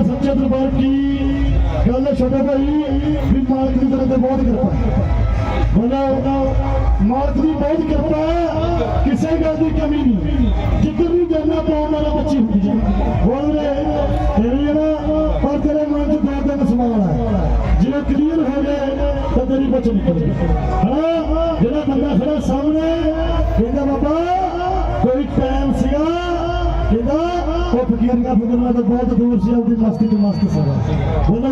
ਬਾਬਾ ਸੱਚੇ ਦਰਬਾਰ ਕੀ ਗੱਲ ਹੈ ਛੋਟੇ ਭਾਈ, ਵੀ ਮਾਲਕ ਦੀ ਤਰਫ ਤੋਂ ਬਹੁਤ ਕਿਰਪਾ ਹੈ। ਬੋਲੋ ਮਾਲਕ ਦੀ ਬਹੁਤ ਕਿਰਪਾ ਹੈ, ਕਿਸੇ ਗੱਲ ਦੀ ਕਮੀ ਨਹੀਂ। ਜਿੱਧਰ ਵੀ ਜਾਣਾ ਪਾਉਣ ਵਾਲਾ ਬੱਚੀ ਹੁੰਦੀ ਹੈ। ਬੋਲ ਰੇ, ਤੇਰੀ ਜਿਹੜਾ ਪਰ ਤੇਰੇ ਮਨ ਚ ਪਿਆਰ ਦਾ ਸਵਾਲ ਹੈ। ਜੇ ਕਲੀਅਰ ਹੋ ਜਾਏ, ਤਾਂ ਤੇਰੀ ਬਚ ਨਿਕਲ ਜਾਏ ਹਾਂ, ਜਿਹੜਾ ਬੰਦਾ ਖੜਾ ਸਾਹਮਣੇ, ਕਹਿੰਦਾ, ਬਾਬਾ ਫਕੀਰ ਦਾ ਫਿਕਰਨਾ ਤਾਂ ਬਹੁਤ ਦੂਰ ਸੀ ਆਪਣੀ ਮਸਤੀ ਤੇ ਮਸਤ ਸੀਗਾ ਉਹਨਾਂ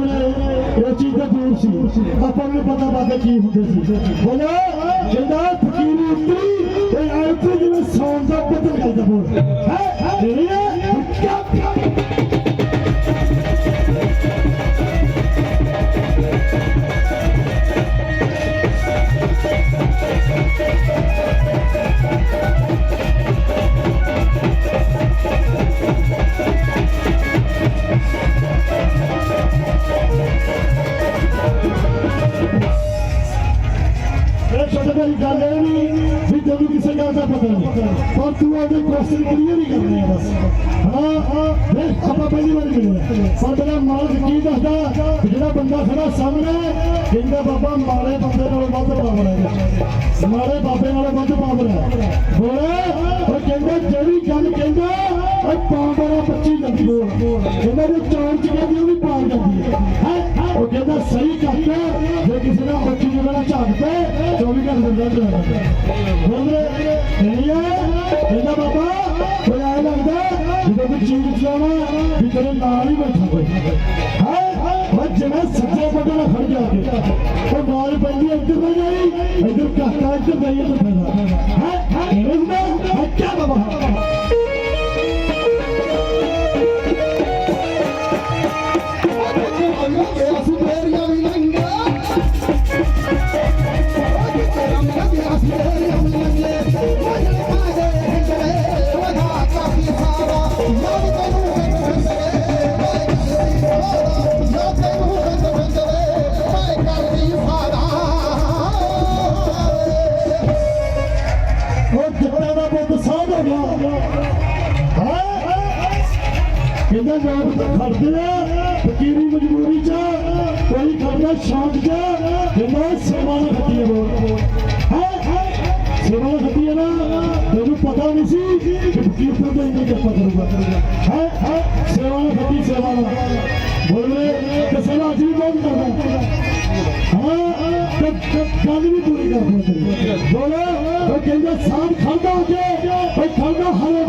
ਇਹ ਚੀਜ਼ ਤਾਂ ਦੂਰ ਸੀ। ਆਪਾਂ ਨੂੰ ਪਤਾ ਬਾਬਾ ਕੀ ਹੁੰਦੇ ਸੀ। ਬੋਲੋ ਕਹਿੰਦਾ ਫਕੀਰ ਉੱਤਰੀ ਤੇ ਆਇਤੀ ਜਿਵੇਂ ਸੌਣ ਦਾ ਬਦਲ ਕਰਦਾ ਬੋਲ। ਇਹ ਛੋਟੇ ਗੱਲ ਇਹ ਨਹੀਂ ਵੀ ਤੈਨੂੰ ਕਿਸੇ ਗੱਲ ਦਾ ਪਤਾ ਨਹੀਂ। ਪਰ ਤੂੰ ਉਹਦੇ ਕੁਐਸਚਨ ਕਲੀਅਰ ਹੀ ਕਰਨੇ ਆ ਬਸ। ਹਾਂ ਹਾਂ ਦੇਖ ਆਪਾਂ ਪਹਿਲੀ ਵਾਰ ਮਿਲੇ ਪਰ ਮੇਰਾ ਮਾਲਕ ਕੀ ਦੱਸਦਾ? ਜਿਹੜਾ ਬੰਦਾ ਖੜਾ ਸਾਹਮਣੇ ਕਹਿੰਦਾ ਬਾਬਾ ਮਾੜੇ ਬੰਦੇ ਨਾਲੋਂ ਵੱਧ ਪਾਵਰ ਹੈ। ਮਾੜੇ ਬਾਬੇ ਨਾਲੋਂ ਵੱਧ ਪਾਵਰ ਹੈ। ਬੋਲੇ, ਉਹ ਕਹਿੰਦਾ, ਜਿਹੜੀ ਗੱਲ ਕਹਿੰਦਾ, ਉਹ ਪਾਵਰ ਬੱਚੀ ਜਾਂਦੀ ਬੋਲ। ਕਹਿੰਦਾ ਜੇ ਚੌੜ ਚ ਕਹਿੰਦੀ ਉਹ ਵੀ ਪਾਰ ਜਾਂਦੀ ਹੈ। ਉਹ ਕਹਿੰਦਾ, ਸਹੀ ਕਰਤਾ, ਜੇ ਕਿਸੇ ਦਾ ਬੱਚੀ ਜਿਹੜਾ ਮੇਰਾ ਝਾਕ ਪਏ 24 ਘੰਟੇ ਦਾ ਰਹਿਣਾ ਬੋਲੇ ਨਹੀਂ ਕਹਿੰਦਾ ਬਾਬਾ ਕੋਈ ਆਇਆ ਲੱਗਦਾ ਜਦੋਂ ਕੋਈ ਚੀਜ਼ ਚਲਾਵਾ ਵੀ ਤੇਰੇ ਨਾਲ ਹੀ। ਬੈਠਾ ਕੋਈ ਹੈ ਉਹ ਜਿਹੜਾ ਸੱਜੇ ਬੰਦੇ ਖੜ ਜਾ ਕੇ ਉਹ ਨਾਲ ਪੈਂਦੀ ਇੱਧਰ ਨਾ ਜਾਈ ਇੱਧਰ ਕਾਕਾ ਇੱਧਰ ਜਾਈਏ ਤਾਂ ਫਾਇਦਾ ਹੈ ਹੈ ਇਹਦਾ ਹੱਕਾ ਬਾਬਾ ਕਹਿੰਦਾ ਲੋਕ ਤਾਂ ਖੜਦੇ ਆ। ਫਕੀਰੀ ਮਜਬੂਰੀ ਚ, ਕੋਈ ਖੜਦਾ ਸ਼ੌਂਕ ਚ ਕਹਿੰਦਾ ਸੇਵਾ ਨਾਲ ਖੱਤੀ ਬੋਲ ਹਾਂ ਸੇਵਾ ਨਾਲ ਖੱਤੀ ਨਾ ਤੈਨੂੰ ਪਤਾ ਨਹੀਂ ਸੀ ਕਿ ਫਕੀਰ ਤੋਂ ਤਾਂ ਇੰਨੀ ਜੱਪਾ ਕਰੂਗਾ। ਹਾਂ ਹਾਂ ਸੇਵਾ ਨਾਲ ਖੱਤੀ ਸੇਵਾ ਨਾਲ ਬੋਲੇ ਤੇ ਸੇਵਾ ਅੱਜ ਵੀ ਬਹੁਤ ਕਰਦਾ? ਹਾਂ ਗੱਲ ਵੀ ਪੂਰੀ ਕਰਦਾ ਤੇਰੀ ਬੋਲੇ, ਉਹ ਕਹਿੰਦਾ ਸਾਧ ਖੜਦਾ ਹੋ ਕੇ, ਉਹ ਖੜਦਾ ਹਰੇ